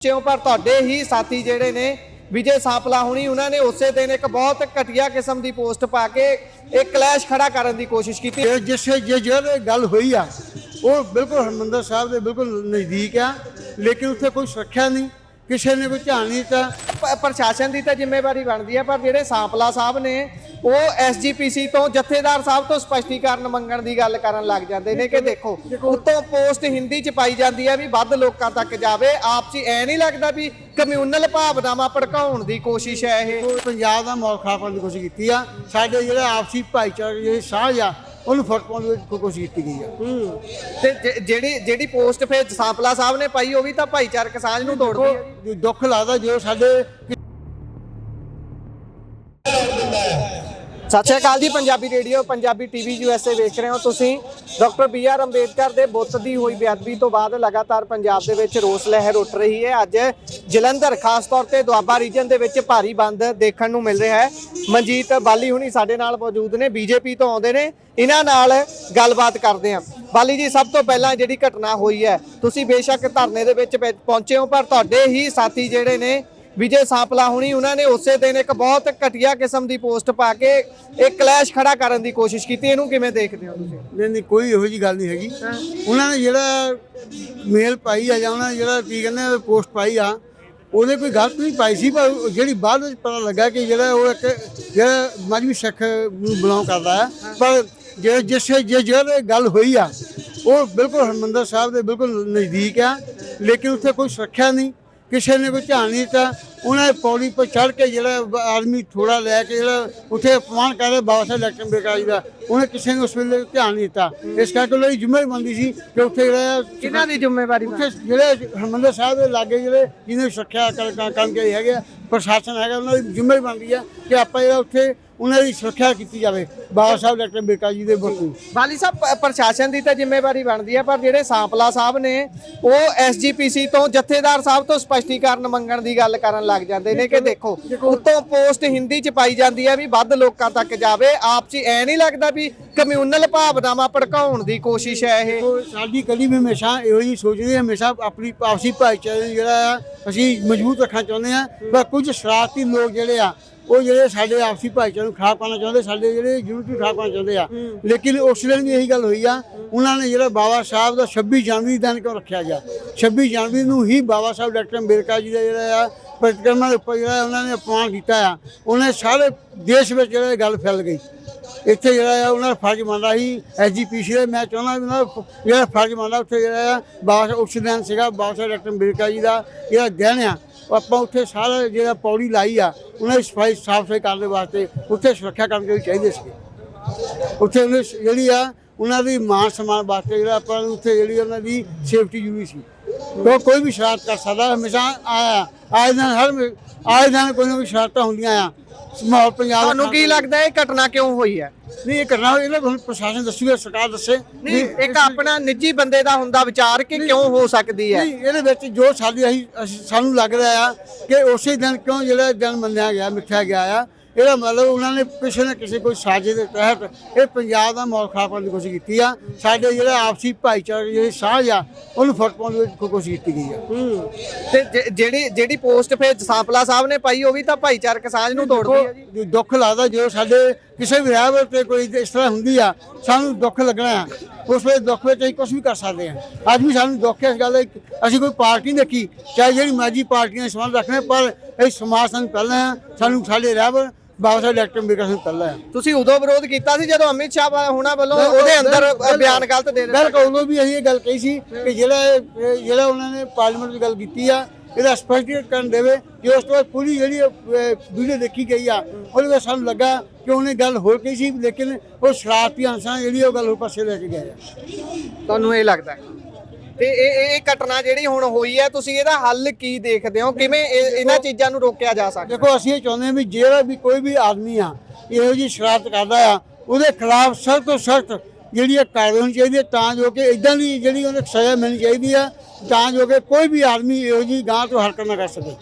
ਪਹੁੰਚੇ ਪਰ ਤੁਹਾਡੇ ਹੀ ਸਾਥੀ ਜਿਹੜੇ ਨੇ, ਵਿਜੇ ਸਾਪਲਾ ਹੁਣੀ, ਉਹਨਾਂ ਨੇ ਉਸੇ ਦਿਨ ਇੱਕ ਬਹੁਤ ਘਟੀਆ ਕਿਸਮ ਦੀ ਪੋਸਟ ਪਾ ਕੇ ਇਹ ਕਲੈਸ਼ ਖੜਾ ਕਰਨ ਦੀ ਕੋਸ਼ਿਸ਼ ਕੀਤੀ। ਇਹ ਜਿਸ ਜੇ ਜਿਹੜੇ ਗੱਲ ਹੋਈ ਆ, ਉਹ ਬਿਲਕੁਲ ਹਰਮੰਦਰ ਸਾਹਿਬ ਦੇ ਬਿਲਕੁਲ ਨਜ਼ਦੀਕ ਆ, ਲੇਕਿਨ ਉੱਥੇ ਕੋਈ ਸੁਰੱਖਿਆ ਨਹੀਂ। ਕਿਸੇ ਨੇ ਕੋਈ ਧਿਆਨ ਨਹੀਂ ਦਿੱਤਾ ਪ- ਪ੍ਰਸ਼ਾਸਨ ਦੀ ਤਾਂ ਜ਼ਿੰਮੇਵਾਰੀ ਬਣਦੀ ਹੈ ਪਰ ਜਿਹੜੇ ਸਾਂਪਲਾ ਸਾਹਿਬ ਨੇ ਉਹ ਐਸਜੀਪੀਸੀ ਤੋਂ ਜਥੇਦਾਰ ਸਾਹਿਬ ਤੋਂ ਸਪਸ਼ਟੀਕਰਨ ਮੰਗਣ ਦੀ ਗੱਲ ਕਰਨ ਲੱਗ ਜਾਂਦੇ ਨੇ ਕਿ ਦੇਖੋ ਉੱਤੋਂ ਪੋਸਟ ਹਿੰਦੀ ਚ ਪਾਈ ਜਾਂਦੀ ਹੈ ਵੀ ਵੱਧ ਲੋਕਾਂ ਤੱਕ ਜਾਵੇ ਆਪਸੀ ਐ ਨਹੀਂ ਲੱਗਦਾ ਵੀ ਕਮਿਊਨਲ ਭਾਵਨਾਵਾਂ ਭੜਕਾਉਣ ਦੀ ਕੋਸ਼ਿਸ਼ ਹੈ ਇਹ। ਉਹ ਪੰਜਾਬ ਦਾ ਖਰਾਬ ਕਰਨ ਦੀ ਕੋਸ਼ਿਸ਼ ਕੀਤੀ ਆ ਸਾਡੇ ਜਿਹੜੇ ਆਪਸੀ ਭਾਈਚਾਰੇ ਜਿਹੜੇ ਸਾਂਝ ਆ ਉਹਨੂੰ ਫ਼ਰਕ ਪਾਉਣ ਦੀ ਕੋਸ਼ਿਸ਼ ਕੀਤੀ ਗਈ ਆ। ਤੇ ਜਿ- ਜਿਹੜੀ ਜਿਹੜੀ ਪੋਸਟ ਫੇਰ ਸਾਂਪਲਾ ਸਾਹਿਬ ਨੇ ਪਾਈ ਉਹ ਵੀ ਤਾਂ ਭਾਈਚਾਰਕ ਸਾਂਝ ਨੂੰ ਤੋੜਦੀ ਹੈ ਦੇਖੋ, ਦੁੱਖ ਲੱਗਦਾ ਜੋ ਸਾਡੇ Sat Sri Akal ji, Punjabi radio, Punjabi TV USA ਵੇਖ ਰਹੇ ਹੋ ਤੁਸੀਂ। ਡਾਕਟਰ ਬੀ ਆਰ ਅੰਬੇਦਕਰ ਦੇ ਬੁੱਤ ਦੀ ਹੋਈ ਬੇਅਦਬੀ ਤੋਂ ਬਾਅਦ ਲਗਾਤਾਰ ਪੰਜਾਬ ਦੇ ਵਿੱਚ ਰੋਸ ਲਹਿਰ ਉੱਠ ਰਹੀ ਹੈ। ਅੱਜ ਜਲੰਧਰ, ਖਾਸ ਤੌਰ ਤੇ ਦੁਆਬਾ ਰੀਜਨ ਦੇ ਵਿੱਚ ਭਾਰੀ ਬੰਦ ਦੇਖਣ ਨੂੰ ਮਿਲ ਰਿਹਾ ਹੈ। ਮਨਜੀਤ ਬਾਲੀ ਹੁਣੀ ਸਾਡੇ ਨਾਲ ਮੌਜੂਦ ਨੇ ਬੀਜੇਪੀ ਤੋਂ ਆਉਂਦੇ ਨੇ। ਇਹਨਾਂ ਨਾਲ ਗੱਲਬਾਤ ਕਰਦੇ ਹਾਂ। ਬਾਲੀ ਜੀ, ਸਭ ਤੋਂ ਪਹਿਲਾਂ ਜਿਹੜੀ ਘਟਨਾ ਹੋਈ ਹੈ, ਤੁਸੀਂ ਬੇਸ਼ੱਕ ਧਰਨੇ ਦੇ ਵਿੱਚ ਪਹੁੰਚੇ ਹੋ, ਪਰ ਤੁਹਾਡੇ ਹੀ ਸਾਥੀ ਜਿਹੜੇ ਨੇ ਵਿਜੇ ਸਾਪਲਾ ਹੁਣੀ ਉਹਨਾਂ ਨੇ ਉਸੇ ਦਿਨ ਇੱਕ ਬਹੁਤ ਘਟੀਆ ਕਿਸਮ ਦੀ ਪੋਸਟ ਪਾ ਕੇ ਇੱਕ ਕਲੈਸ਼ ਖੜਾ ਕਰਨ ਦੀ ਕੋਸ਼ਿਸ਼ ਕੀਤੀ। ਇਹਨੂੰ ਕਿਵੇਂ ਦੇਖਦੇ ਹੋ ਤੁਸੀਂ? ਨਹੀਂ ਨਹੀਂ, ਕੋਈ ਇਹੋ ਜੀ ਗੱਲ ਨਹੀਂ ਹੈਗੀ। ਉਹਨਾਂ ਨੇ ਜਿਹੜਾ ਮੇਲ ਪਾਈ ਆ ਜਾਂ ਉਹਨਾਂ ਨੇ ਜਿਹੜਾ ਕੀ ਕਹਿੰਦੇ ਪੋਸਟ ਪਾਈ ਆ ਉਹਦੇ ਕੋਈ ਗਲਤ ਨਹੀਂ ਪਾਈ ਸੀ, ਪਰ ਜਿਹੜੀ ਬਾਅਦ ਵਿੱਚ ਪਤਾ ਲੱਗਾ ਕਿ ਜਿਹੜਾ ਉਹ ਇੱਕ ਜਿਹੜਾ ਮਜਬੀ ਸਿੱਖ ਨੂੰ ਬਿਲੋਂਗ ਕਰਦਾ ਹੈ, ਪਰ ਜੇ ਜਿਸ ਜੇ ਜਿਹੜੇ ਗੱਲ ਹੋਈ ਆ, ਉਹ ਬਿਲਕੁਲ ਹਰਮੰਦਰ ਸਾਹਿਬ ਦੇ ਬਿਲਕੁਲ ਨਜ਼ਦੀਕ ਆ, ਲੇਕਿਨ ਉੱਥੇ ਕੋਈ ਸੁਰੱਖਿਆ ਨਹੀਂ ਕਿਸੇ ਨੇ ਕੋਈ ਧਿਆਨ ਨਹੀਂ ਦਿੱਤਾ ਉਹਨਾਂ ਨੇ ਪੌੜੀ 'ਤੇ ਚੜ੍ਹ ਕੇ ਜਿਹੜਾ ਆਦਮੀ ਥੋੜਾ ਲੈ ਕੇ ਜਿਹੜਾ ਉੱਥੇ ਅਪਮਾਨ ਕਰ ਰਿਹਾ ਬਾਬਾ ਸਾਹਿਬ ਅੰਬੇਡਕਰ ਜੀ ਦਾ ਉਹਨੇ ਕਿਸੇ ਨੇ ਉਸ ਵੇਲੇ ਧਿਆਨ ਨਹੀਂ ਦਿੱਤਾ। ਇਸ ਕਰਕੇ ਉਹਨਾਂ ਦੀ ਜ਼ਿੰਮੇਵਾਰੀ ਸੀ ਕਿ ਉੱਥੇ ਜਿਹੜਾ ਕਿਹਨਾਂ ਦੀ ਜ਼ਿੰਮੇਵਾਰੀ ਉੱਥੇ ਜਿਹੜੇ ਹਰਮੰਦਰ ਸਾਹਿਬ ਦੇ ਲਾਗੇ ਜਿਹੜੇ ਜਿਹਨੇ ਸੁਰੱਖਿਆ ਕਰ- ਕਰ- ਕਰਨ ਕੇ ਹੈਗੇ ਆ, ਪ੍ਰਸ਼ਾਸਨ ਹੈਗਾ ਉਹਨਾਂ ਦੀ ਜ਼ਿੰਮੇਵਾਰੀ ਬਣਦੀ ਹੈ ਕਿ ਆਪਾਂ ਜਿਹੜਾ ਉੱਥੇ ਉਹਨਾਂ ਦੀ ਸੁਰੱਖਿਆ ਕੀਤੀ ਜਾਵੇ। ਬਾਬਾ ਸਾਹਿਬ ਡਾਕਟਰ ਅੰਬੇਡਕਰ ਜੀ ਦੇ ਨੂੰ ਬਾਲੀ ਸਾਹਿਬ ਪ- ਪ੍ਰਸ਼ਾਸਨ ਦੀ ਤਾਂ ਜ਼ਿੰਮੇਵਾਰੀ ਬਣਦੀ ਹੈ ਪਰ ਜਿਹੜੇ ਸਾਂਪਲਾ ਸਾਹਿਬ ਨੇ ਉਹ ਐਸਜੀਪੀਸੀ ਤੋਂ ਜਥੇਦਾਰ ਸਾਹਿਬ ਤੋਂ ਸਪਸ਼ਟੀਕਰਨ ਮੰਗਣ ਦੀ ਗੱਲ ਕਰਨ ਲੱਗ ਜਾਂਦੇ ਨੇ ਕਿ ਦੇਖੋ ਉੱਤੋਂ ਪੋਸਟ ਹਿੰਦੀ ਚ ਪਾਈ ਜਾਂਦੀ ਹੈ ਵੀ ਵੱਧ ਲੋਕਾਂ ਤੱਕ ਜਾਵੇ। ਆਪਸੀ ਐ ਨਹੀਂ ਲੱਗਦਾ ਵੀ ਕਮਿਊਨਲ ਭਾਵਨਾਵਾਂ ਭੜਕਾਉਣ ਦੀ ਕੋਸ਼ਿਸ਼ ਹੈ ਇਹ। ਦੇਖੋ ਸਾਡੀ ਕਦੀ ਵੀ ਹਮੇਸ਼ਾ ਇਹੋ ਜਿਹੀ ਸੋਚਦੇ ਹਾਂ ਹਮੇਸ਼ਾ ਆਪਣੀ ਆਪਸੀ ਭਾਈਚਾਰੇ ਨੂੰ ਜਿਹੜਾ ਆ ਅਸੀਂ ਮਜ਼ਬੂਤ ਰੱਖਣਾ ਚਾਹੁੰਦੇ ਆ ਪਰ ਕੁਝ ਸ਼ਰਾਰਤੀ ਲੋਕ ਜਿਹੜੇ ਆ ਉਹ ਜਿਹੜੇ ਸਾਡੇ ਆਪਸੀ ਭਾਈਚਾਰੇ ਨੂੰ ਖਰਾਬ ਕਰਨਾ ਚਾਹੁੰਦੇ ਸਾਡੇ ਜਿਹੜੇ ਯੂਨਿਟੀ ਖਰਾਬ ਕਰਨਾ ਚਾਹੁੰਦੇ ਆ। ਲੇਕਿਨ ਉਸ ਦਿਨ ਵੀ ਇਹੀ ਗੱਲ ਹੋਈ ਆ ਉਹਨਾਂ ਨੇ ਜਿਹੜਾ ਬਾਬਾ ਸਾਹਿਬ ਦਾ 26 ਜਨਵਰੀ ਦਿਨ ਕਿਉਂ ਰੱਖਿਆ ਗਿਆ। 26 ਜਨਵਰੀ ਨੂੰ ਹੀ ਬਾਬਾ ਸਾਹਿਬ ਡਾਕਟਰ ਅੰਬੇਡਕਰ ਜੀ ਦਾ ਜਿਹੜਾ ਆ ਪ੍ਰਤੀਕਰਮਾਂ ਦੇ ਉੱਪਰ ਜਿਹੜਾ ਉਹਨਾਂ ਨੇ ਅਪਮਾਨ ਕੀਤਾ ਆ ਉਹਨੇ ਸਾਰੇ ਦੇਸ਼ ਵਿੱਚ ਜਿਹੜਾ ਇਹ ਗੱਲ ਫੈਲ ਗਈ। ਇੱਥੇ ਜਿਹੜਾ ਆ, ਉਹਨਾਂ ਦਾ ਫਰਜ਼ ਮੰਨਦਾ ਸੀ ਐਸਜੀਪੀਸੀ ਦਾ ਮੈਂ ਚਾਹੁੰਦਾ ਵੀ ਉਹਨਾਂ ਦਾ ਜਿਹੜਾ ਫਰਜ਼ ਬਣਦਾ ਉੱਥੇ ਜਿਹੜਾ ਆ ਬਾਬਾ ਸਾਹਿਬ ਉਸ ਦਿਨ ਸੀਗਾ ਬਾਬਾ ਸਾਹਿਬ ਡਾਕਟਰ ਅੰਬੇਡਕਰ ਜੀ ਦਾ, ਜਿਹੜਾ ਦਿਨ ਆ ਆਪਾਂ ਉੱਥੇ ਸਾਰਾ ਜਿਹੜਾ ਪੌੜੀ ਲਾਈ ਆ, ਉਹਨਾਂ ਦੀ ਸਫ਼ਾਈ ਸਾਫ਼ ਸਫ਼ਾਈ ਕਰਨ ਦੇ ਵਾਸਤੇ ਉੱਥੇ ਸੁਰੱਖਿਆ ਕਰਮਚਾਰੀ ਚਾਹੀਦੇ ਸੀ ਉੱਥੇ ਉਹਨੇ ਜਿਹੜੀ ਆ, ਉਹਨਾਂ ਦੀ ਮਾਨ ਸਨਮਾਨ ਵਾਸਤੇ ਜਿਹੜਾ ਆਪਾਂ ਉੱਥੇ ਜਿਹੜੀ ਉਹਨਾਂ ਦੀ ਸੇਫਟੀ ਜ਼ਰੂਰੀ ਸੀ। ਉਹ ਕੋਈ ਵੀ ਸ਼ਰਾਰਤ ਕਰ ਸਕਦਾ ਹਮੇਸ਼ਾ ਆਇਆ। ਆਏ ਦਿਨ ਹਰ ਆਏ ਦਿਨ ਕੋਈ ਨਾ ਕੋਈ ਸ਼ਰਾਰਤਾਂ ਹੁੰਦੀਆਂ ਆ। ਮਾਹੌਲ ਪੰਜਾਬ ਦਾ ਤੁਹਾਨੂੰ ਕੀ ਲੱਗਦਾ ਇਹ ਘਟਨਾ ਕਿਉਂ ਹੋਈ ਹੈ? ਨਹੀਂ ਇਹ ਕਰਨਾ ਇਹਨਾਂ ਹੁਣ ਪ੍ਰਸ਼ਾਸਨ ਦੱਸੂਗਾ ਸਰਕਾਰ ਦੱਸੇ। ਨਹੀਂ ਇੱਕ ਆਪਣਾ ਨਿੱਜੀ ਬੰਦੇ ਦਾ ਹੁੰਦਾ ਵਿਚਾਰ ਕਿ ਕਿਉਂ ਹੋ ਸਕਦੀ ਹੈ? ਨਹੀਂ ਇਹਦੇ ਵਿੱਚ ਜੋ ਸਾਡੀ ਅਸੀਂ ਅਸੀਂ- ਸਾਨੂੰ ਲੱਗ ਰਿਹਾ ਆ ਕਿ ਉਸੇ ਦਿਨ ਕਿਉਂ ਜਿਹੜਾ ਦਿਨ ਮੰਨਿਆ ਗਿਆ ਮਿੱਥਿਆ ਗਿਆ ਆ ਇਹਦਾ ਮਤਲਬ ਉਹਨਾਂ ਨੇ ਕਿਸੇ ਨਾ ਕਿਸੇ ਕੋਈ ਸਾਜ਼ਿਸ਼ ਦੇ ਤਹਿਤ ਇਹ ਪੰਜਾਬ ਦਾ ਮਾਹੌਲ ਖਰਾਬ ਕਰਨ ਦੀ ਕੋਸ਼ਿਸ਼ ਕੀਤੀ ਆ। ਸਾਡੇ ਜਿਹੜਾ ਆਪਸੀ ਭਾਈਚਾਰੇ ਜਿਹੜੀ ਸਾਂਝ ਆ ਉਹਨੂੰ ਫ਼ਰਕ ਪਾਉਣ ਦੀ ਕੋਸ਼ਿਸ਼ ਕੀਤੀ ਗਈ ਆ। ਤੇ ਜਿ- ਜਿਹੜੀ ਜਿਹੜੀ ਪੋਸਟ ਫੇਰ ਸਾਂਪਲਾ ਸਾਹਿਬ ਨੇ ਪਾਈ ਉਹ ਵੀ ਤਾਂ ਭਾਈਚਾਰਕ ਸਾਂਝ ਨੂੰ ਤੋੜਦੀ ਹੈ ਜੀ। ਜੋ ਦੁੱਖ ਲੱਗਦਾ ਜਦੋਂ ਸਾਡੇ ਕਿਸੇ ਵੀ ਰਾਹ ਤੇ ਕੋਈ ਇਸ ਤਰ੍ਹਾਂ ਹੁੰਦੀ ਆ ਸਾਨੂੰ ਦੁੱਖ ਲੱਗਣਾ ਆ। ਉਸ ਵੇਲੇ ਦੁੱਖ ਵਿੱਚ ਅਸੀਂ ਕੁਝ ਵੀ ਕਰ ਸਕਦੇ ਆ ਅੱਜ ਵੀ ਸਾਨੂੰ ਦੁੱਖ ਹੈ ਇਸ ਗੱਲ ਦਾ ਅਸੀਂ ਕੋਈ ਪਾਰਟੀ ਨਹੀਂ ਦੇਖੀ ਚਾਹੇ ਜਿਹੜੀ ਮਰਜ਼ੀ ਪਾਰਟੀਆਂ ਨਾਲ ਸੰਬੰਧ ਰੱਖਣੇ ਪਰ ਇਹ ਸਮਾਜ ਸਾਨੂੰ ਪਹਿਲਾਂ ਆ ਸਾਨੂੰ ਸਾਡੇ ਰਾਹ ਬਾਬਾ ਸਾਹਿਬ ਡਾਕਟਰ ਅੰਬੇਡਕਰ ਸਿੰਘ ਪਹਿਲਾਂ ਆ ਤੁਸੀਂ ਉਦੋਂ ਵਿਰੋਧ ਕੀਤਾ ਸੀ ਜਦੋਂ ਅਮਿਤ ਸ਼ਾਹ ਹੁਣਾਂ ਵੱਲੋਂ ਉਹਦੇ ਅੰਦਰ ਬਿਆਨ ਗਲਤ ਦੇ ਦਿੱਤਾ? ਬਿਲਕੁਲ ਉਦੋਂ ਵੀ ਅਸੀਂ ਇਹ ਗੱਲ ਕਹੀ ਸੀ ਕਿ ਜਿਹੜਾ ਜਿਹੜਾ ਉਹਨਾਂ ਨੇ ਪਾਰਲੀਮੈਂਟ ਦੀ ਗੱਲ ਕੀਤੀ ਆ ਇਹਦਾ ਸਪਸ਼ਟੀਕਰਨ ਦੇਵੇ ਕਿ ਉਸ ਤੋਂ ਬਾਅਦ ਪੂਰੀ ਜਿਹੜੀ ਵੀਡੀਓ ਦੇਖੀ ਗਈ ਆ ਉਹਦੇ ਵਿੱਚ ਸਾਨੂੰ ਲੱਗਾ ਕਿ ਉਹਨੇ ਗੱਲ ਹੋਰ ਕਹੀ ਸੀ ਲੇਕਿਨ ਉਹ ਸ਼ਰਾਰਤੀ ਅੰਸਾਂ ਜਿਹੜੀ ਉਹ ਗੱਲ ਹੋਰ ਪਾਸੇ ਲੈ ਕੇ ਗਏ ਤੁਹਾਨੂੰ ਇਹ ਲੱਗਦਾ? ਤੇ ਇਹ ਇਹ ਘਟਨਾ ਜਿਹੜੀ ਹੁਣ ਹੋਈ ਹੈ ਤੁਸੀਂ ਇਹਦਾ ਹੱਲ ਕੀ ਦੇਖਦੇ ਹੋ? ਕਿਵੇਂ ਇਹ- ਇਹਨਾਂ ਚੀਜ਼ਾਂ ਨੂੰ ਰੋਕਿਆ ਜਾ ਸਕਦਾ ਦੇਖੋ ਅਸੀਂ ਇਹ ਚਾਹੁੰਦੇ ਹਾਂ ਵੀ ਜਿਹੜਾ ਵੀ ਕੋਈ ਵੀ ਆਦਮੀ ਆ ਇਹੋ ਜਿਹੀ ਸ਼ਰਾਰਤ ਕਰਦਾ ਆ ਉਹਦੇ ਖਿਲਾਫ ਸਖਤ ਤੋਂ ਸਖਤ ਜਿਹੜੀ ਇਹ ਕਾਰਵਾਈ ਹੋਣੀ ਚਾਹੀਦੀ ਹੈ, ਤਾਂ ਜੋ ਕਿ ਇਦਾਂ ਦੀ ਜਿਹੜੀ ਉਹਨੂੰ ਸਜ਼ਾ ਮਿਲਣੀ ਚਾਹੀਦੀ ਆ ਤਾਂ ਜੋ ਕਿ ਕੋਈ ਵੀ ਆਦਮੀ ਇਹੋ ਜਿਹੀ ਗਾਂ ਤੋਂ ਹਰਕਤ ਨਾ ਕਰ ਸਕੇ।